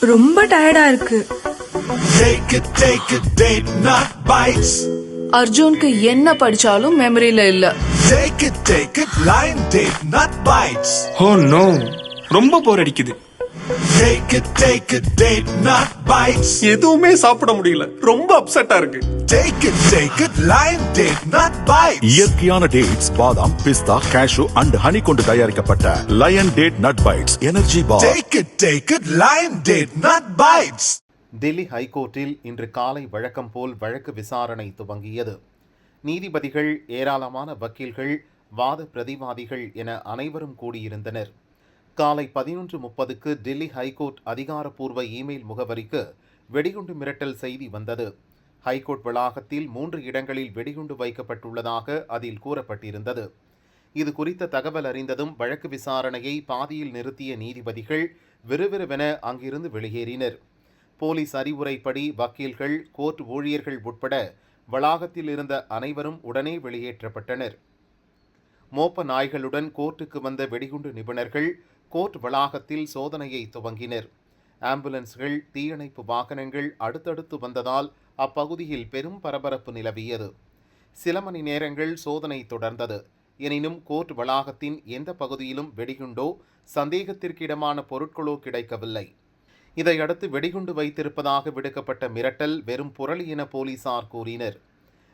ரொம்ப டயர்டா இருக்கு. அர்ஜுனுக்கு என்ன படிச்சாலும் மெமரியில இல்ல ரொம்ப போர் அடிக்குது Take it, take it, date not bites. எதுவுமே சாப்பிட முடியல ரொம்ப அப்செட்டா இருக்கு Take it, take it, line date not bites. இயற்கையான டேட்ஸ் பாதாம் பிஸ்தா கேஷு அண்ட் ஹனி கொண்டு தயாரிக்கப்பட்ட lion date nut bites energy bar Take it, take it, line date not bites. Delhi ஹைகோர்ட்டில் இன்று காலை வழக்கம் போல் வழக்கு விசாரணை துவங்கியது நீதிபதிகள் ஏராளமான வக்கீல்கள் வாத பிரதிவாதிகள் என அனைவரும் கூடியிருந்தனர் காலை பதினொன்று முப்பதுக்கு டெல்லி ஹைகோர்ட் அதிகாரப்பூர்வ இமெயில் முகவரிக்கு வெடிகுண்டு மிரட்டல் செய்தி வந்தது. ஹைகோர்ட் வளாகத்தில் மூன்று இடங்களில் வெடிகுண்டு வைக்கப்பட்டுள்ளதாக அதில் கூறப்பட்டிருந்தது. இது குறித்த தகவல் அறிந்ததும் வழக்கு விசாரணையை பாதியில் நிறுத்திய நீதிபதிகள் விறுவிறுவென அங்கிருந்து வெளியேறினர். போலீஸ் அறிவுரைப்படி வக்கீல்கள் கோர்ட் ஊழியர்கள் உட்பட வளாகத்தில் இருந்த அனைவரும் உடனே வெளியேற்றப்பட்டனர். மோப்ப நாய்களுடன் கோர்ட்டுக்கு வந்த வெடிகுண்டு நிபுணர்கள் கோர்ட் வளாகத்தில் சோதனையை துவங்கினர். ஆம்புலன்ஸ்கள் தீயணைப்பு வாகனங்கள் அடுத்தடுத்து வந்ததால் அப்பகுதியில் பெரும் பரபரப்பு நிலவியது. சில மணி நேரங்கள் சோதனை தொடர்ந்தது. எனினும் கோர்ட் வளாகத்தின் எந்த பகுதியிலும் வெடிகுண்டோ சந்தேகத்திற்கிடமான பொருட்களோ கிடைக்கவில்லை. இதையடுத்து வெடிகுண்டு வைத்திருப்பதாக விடுக்கப்பட்ட மிரட்டல் வெறும் புரளி என போலீசார் கூறினர்.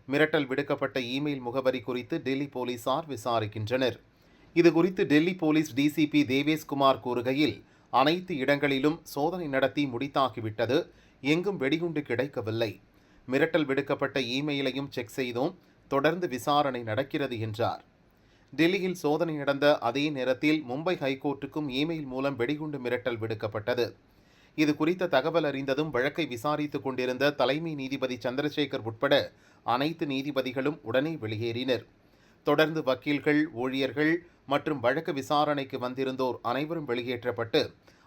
மிரட்டல் விடுக்கப்பட்ட இமெயில் முகவரி குறித்து டெல்லி போலீசார் விசாரிக்கின்றனர். இது குறித்து டெல்லி போலீஸ் டிசிபி தேவேஷ்குமார் கூறுகையில் அனைத்து இடங்களிலும் சோதனை நடத்தி முடித்தாகிவிட்டது. எங்கும் வெடிகுண்டு கிடைக்கவில்லை. மிரட்டல் விடுக்கப்பட்ட இமெயிலையும் செக் செய்தோம். தொடர்ந்து விசாரணை நடக்கிறது என்றார். டெல்லியில் சோதனை நடந்த அதே நேரத்தில் மும்பை ஹைகோர்ட்டுக்கும் இமெயில் மூலம் வெடிகுண்டு மிரட்டல் விடுக்கப்பட்டது. இது குறித்த தகவல் அறிந்ததும் வழக்கை விசாரித்துக் கொண்டிருந்த தலைமை நீதிபதி சந்திரசேகர் உட்பட அனைத்து நீதிபதிகளும் உடனே வெளியேறினர். தொடர்ந்து வக்கீல்கள் ஊழியர்கள் மற்றும் வழக்கு விசாரணைக்கு வந்திருந்தோர் அனைவரும் வெளியேற்றப்பட்டு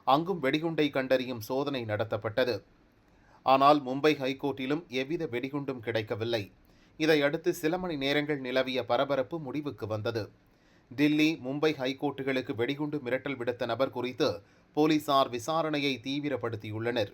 அங்கும் வெடிகுண்டை கண்டறியும் சோதனை நடத்தப்பட்டது. ஆனால் மும்பை ஹைகோர்ட்டிலும் எவ்வித வெடிகுண்டும் கிடைக்கவில்லை. இதையடுத்து சில மணி நேரங்கள் நிலவிய பரபரப்பு முடிவுக்கு வந்தது. டில்லி மும்பை ஹைகோர்ட்டுகளுக்கு வெடிகுண்டு மிரட்டல் விடுத்த நபர் குறித்து போலீசார் விசாரணையை தீவிரப்படுத்தியுள்ளனர்.